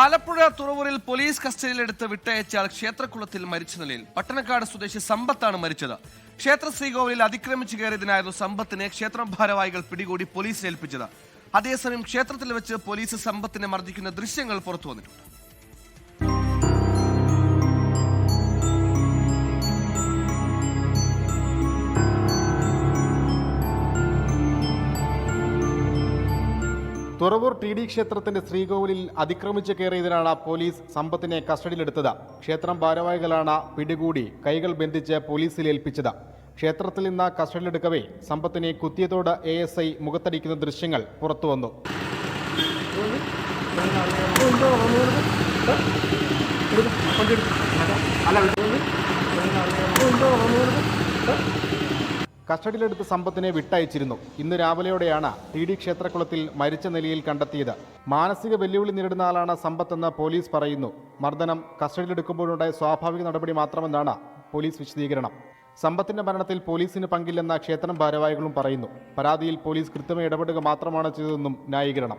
Alappuzha തുറവൂരിൽ police കസ്റ്റഡിയിലെടുത്ത് വിട്ടയച്ചാൽ ക്ഷേത്രക്കുളത്തിൽ മരിച്ച നിലയിൽ. പട്ടണക്കാട് സ്വദേശി സമ്പത്താണ് മരിച്ചത്. ക്ഷേത്ര ശ്രീകോവിലിൽ അതിക്രമിച്ചു കയറിയതിനായിരുന്നു സമ്പത്തിനെ ക്ഷേത്രം ഭാരവാഹികൾ പിടികൂടി പോലീസിൽ ഏൽപ്പിച്ചത്. അതേസമയം ക്ഷേത്രത്തിൽ വെച്ച് പോലീസ് സമ്പത്തിനെ മർദ്ദിക്കുന്ന ദൃശ്യങ്ങൾ പുറത്തു വന്നിട്ടുണ്ട് തുറവൂർ ടി ഡി ക്ഷേത്രത്തിന്റെ ശ്രീകോവിലിൽ അതിക്രമിച്ച് കയറിയതിനാണ് പോലീസ് സമ്പത്തിനെ കസ്റ്റഡിയിലെടുത്തത്. ക്ഷേത്രം ഭാരവാഹികളാണ് പിടികൂടി കൈകൾ ബന്ധിച്ച് പോലീസിൽ ഏൽപ്പിച്ചത്. ക്ഷേത്രത്തിൽ നിന്ന് കസ്റ്റഡിയിലെടുക്കവേ സമ്പത്തിനെ കുത്തിയതോട് എ എസ് ഐ മുഖത്തടിക്കുന്ന ദൃശ്യങ്ങൾ പുറത്തുവന്നു കസ്റ്റഡിയിലെടുത്ത സമ്പത്തിനെ വിട്ടയച്ചിരുന്നു. ഇന്ന് രാവിലെയോടെയാണ് ടി ഡി ക്ഷേത്രക്കുളത്തിൽ മരിച്ച നിലയിൽ കണ്ടെത്തിയത്. മാനസിക വെല്ലുവിളി നേരിടുന്ന ആളാണ് സമ്പത്തെന്ന് പോലീസ് പറയുന്നു. മർദ്ദനം കസ്റ്റഡിയിലെടുക്കുമ്പോഴുണ്ടായ സ്വാഭാവിക നടപടി മാത്രമെന്നാണ് പോലീസ് വിശദീകരണം. സമ്പത്തിന്റെ മരണത്തിൽ പോലീസിന് പങ്കില്ലെന്ന ക്ഷേത്രം ഭാരവാഹികളും പറയുന്നു. പരാതിയിൽ പോലീസ് കൃത്യമായി ഇടപെടുക മാത്രമാണ് ചെയ്തതെന്നും ന്യായീകരണം.